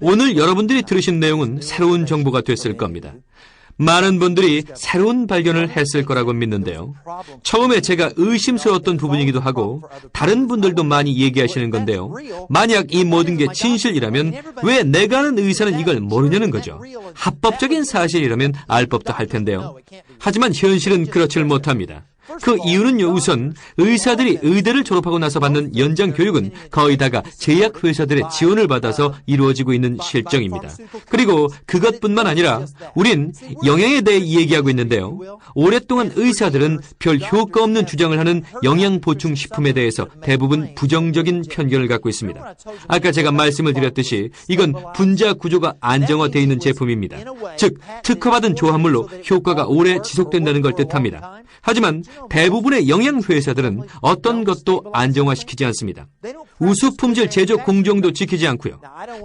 오늘 여러분들이 들으신 내용은 새로운 정보가 됐을 겁니다. 많은 분들이 새로운 발견을 했을 거라고 믿는데요. 처음에 제가 의심스러웠던 부분이기도 하고 다른 분들도 많이 얘기하시는 건데요. 만약 이 모든 게 진실이라면 왜 내가 아는 의사는 이걸 모르냐는 거죠. 합법적인 사실이라면 알 법도 할 텐데요. 하지만 현실은 그렇지를 못합니다. 그 이유는요, 우선 의사들이 의대를 졸업하고 나서 받는 연장 교육은 거의 다가 제약 회사들의 지원을 받아서 이루어지고 있는 실정입니다. 그리고 그것뿐만 아니라 우린 영양에 대해 얘기하고 있는데요. 오랫동안 의사들은 별 효과 없는 주장을 하는 영양 보충 식품에 대해서 대부분 부정적인 편견을 갖고 있습니다. 아까 제가 말씀을 드렸듯이 이건 분자 구조가 안정화되어 있는 제품입니다. 즉 특허받은 조합물로 효과가 오래 지속된다는 걸 뜻합니다. 하지만 대부분의 영양 회사들은 어떤 것도 안정화시키지 않습니다. 우수 품질 제조 공정도 지키지 않고요.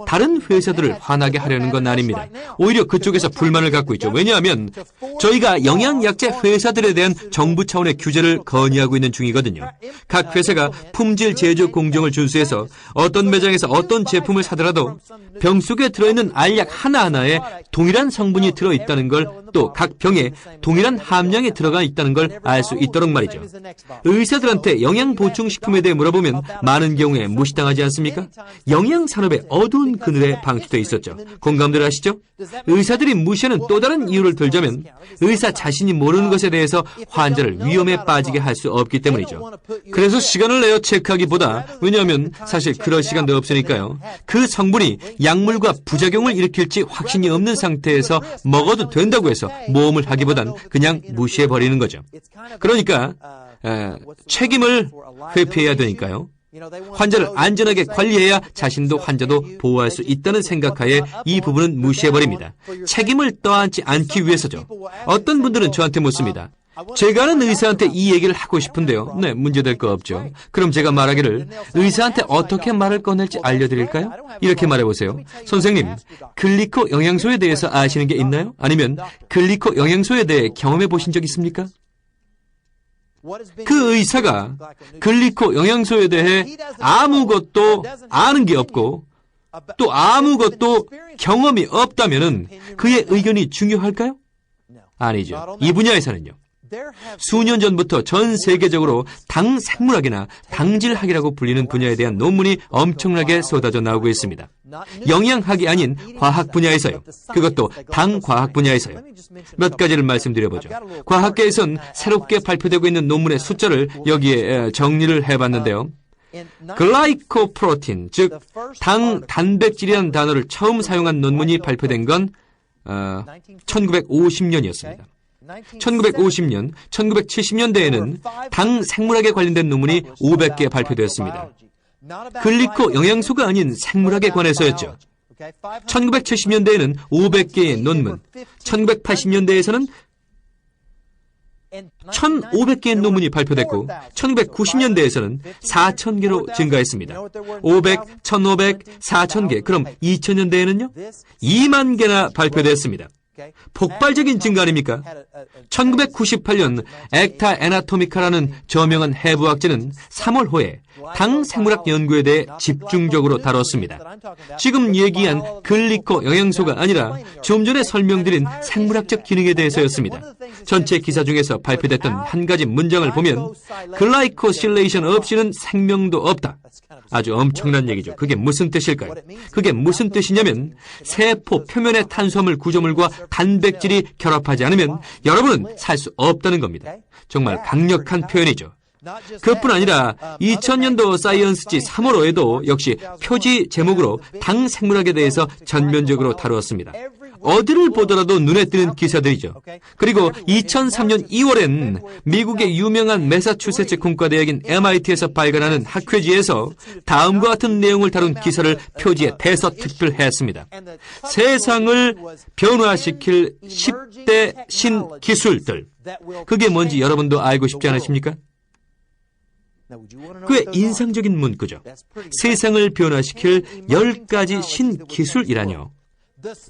다른 회사들을 화나게 하려는 건 아닙니다. 오히려 그쪽에서 불만을 갖고 있죠. 왜냐하면 저희가 영양약재 회사들에 대한 정부 차원의 규제를 건의하고 있는 중이거든요. 각 회사가 품질 제조 공정을 준수해서 어떤 매장에서 어떤 제품을 사더라도 병 속에 들어있는 알약 하나하나에 동일한 성분이 들어있다는 걸 또 각 병에 동일한 함량이 들어가 있다는 걸 알 수 있 도록 말이죠. 의사들한테 영양 보충 식품에 대해 물어보면 많은 경우에 무시당하지 않습니까? 영양 산업의 어두운 그늘에 방치되어 있었죠. 공감들 하시죠? 의사들이 무시하는 또 다른 이유를 들자면 의사 자신이 모르는 것에 대해서 환자를 위험에 빠지게 할 수 없기 때문이죠. 그래서 시간을 내어 체크하기보다 왜냐하면 사실 그럴 시간도 없으니까요. 그 성분이 약물과 부작용을 일으킬지 확신이 없는 상태에서 먹어도 된다고 해서 모험을 하기보단 그냥 무시해 버리는 거죠. 그 러니까 에, 책임을 회피해야 되니까요. 환자를 안전하게 관리해야 자신도 환자도 보호할 수 있다는 생각하에 이 부분은 무시해버립니다. 책임을 떠안지 않기 위해서죠. 어떤 분들은 저한테 묻습니다. 제가 아는 의사한테 이 얘기를 하고 싶은데요. 네, 문제될 거 없죠. 그럼 제가 말하기를 의사한테 어떻게 말을 꺼낼지 알려드릴까요? 이렇게 말해보세요. 선생님, 글리코 영양소에 대해서 아시는 게 있나요? 아니면 글리코 영양소에 대해 경험해 보신 적 있습니까? 그 의사가 글리코 영양소에 대해 아무것도 아는 게 없고 또 아무것도 경험이 없다면 그의 의견이 중요할까요? 아니죠. 이 분야에서는요. 수년 전부터 전 세계적으로 당 생물학이나 당질학이라고 불리는 분야에 대한 논문이 엄청나게 쏟아져 나오고 있습니다. 영양학이 아닌 과학 분야에서요. 그것도 당 과학 분야에서요. 몇 가지를 말씀드려보죠. 과학계에선 새롭게 발표되고 있는 논문의 숫자를 여기에 정리를 해봤는데요. 글라이코프로틴, 즉 당 단백질이라는 단어를 처음 사용한 논문이 발표된 건 어, 1950년이었습니다. 1950년, 1970년대에는 당 생물학에 관련된 논문이 500개 발표되었습니다. 글리코 영양소가 아닌 생물학에 관해서였죠. 1970년대에는 500개의 논문, 1980년대에서는 1,500개의 논문이 발표됐고 1990년대에서는 4,000개로 증가했습니다. 500, 1,500, 4,000개. 그럼 2000년대에는요? 2만 개나 발표됐습니다. 폭발적인 증가 아닙니까? 1998년 액타 에나토미카라는 저명한 해부학자는 3월 호에 당 생물학 연구에 대해 집중적으로 다뤘습니다. 지금 얘기한 글리코 영양소가 아니라 좀 전에 설명드린 생물학적 기능에 대해서였습니다. 전체 기사 중에서 발표됐던 한 가지 문장을 보면 글라이코실레이션 없이는 생명도 없다. 아주 엄청난 얘기죠. 그게 무슨 뜻일까요? 그게 무슨 뜻이냐면 세포 표면의 탄수화물 구조물과 단백질이 결합하지 않으면 여러분은 살 수 없다는 겁니다. 정말 강력한 표현이죠. 그뿐 아니라 2000년도 사이언스지 3월호에도 역시 표지 제목으로 당 생물학에 대해서 전면적으로 다루었습니다. 어디를 보더라도 눈에 띄는 기사들이죠. 그리고 2003년 2월엔 미국의 유명한 메사추세츠 공과대학인 MIT에서 발간하는 학회지에서 다음과 같은 내용을 다룬 기사를 표지에 대서특필했습니다. 세상을 변화시킬 10대 신기술들. 그게 뭔지 여러분도 알고 싶지 않으십니까? 꽤 인상적인 문구죠. 세상을 변화시킬 10가지 신기술이라뇨.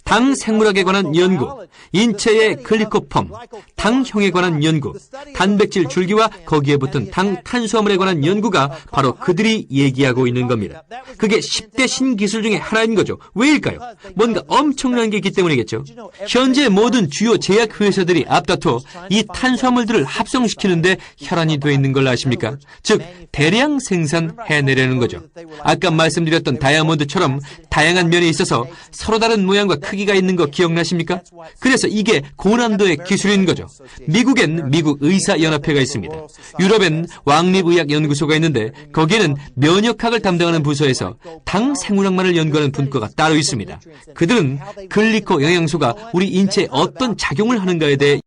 당 생물학에 관한 연구, 인체의 글리코펌, 당형에 관한 연구, 단백질 줄기와 거기에 붙은 당 탄수화물에 관한 연구가 바로 그들이 얘기하고 있는 겁니다. 그게 10대 신기술 중에 하나인 거죠. 왜일까요? 뭔가 엄청난 게 있기 때문이겠죠. 현재 모든 주요 제약 회사들이 앞다퉈 이 탄수화물들을 합성시키는데 혈안이 돼 있는 걸 아십니까? 즉 대량 생산해내려는 거죠. 아까 말씀드렸던 다이아몬드처럼 다양한 면에 있어서 서로 다른 모양과 크기가 있는 거 기억나십니까? 그래서 이게 고난도의 기술인 거죠. 미국엔 미국 의사연합회가 있습니다. 유럽엔 왕립의학연구소가 있는데 거기에는 면역학을 담당하는 부서에서 당 생물학만을 연구하는 분과가 따로 있습니다. 그들은 글리코 영양소가 우리 인체에 어떤 작용을 하는가에 대해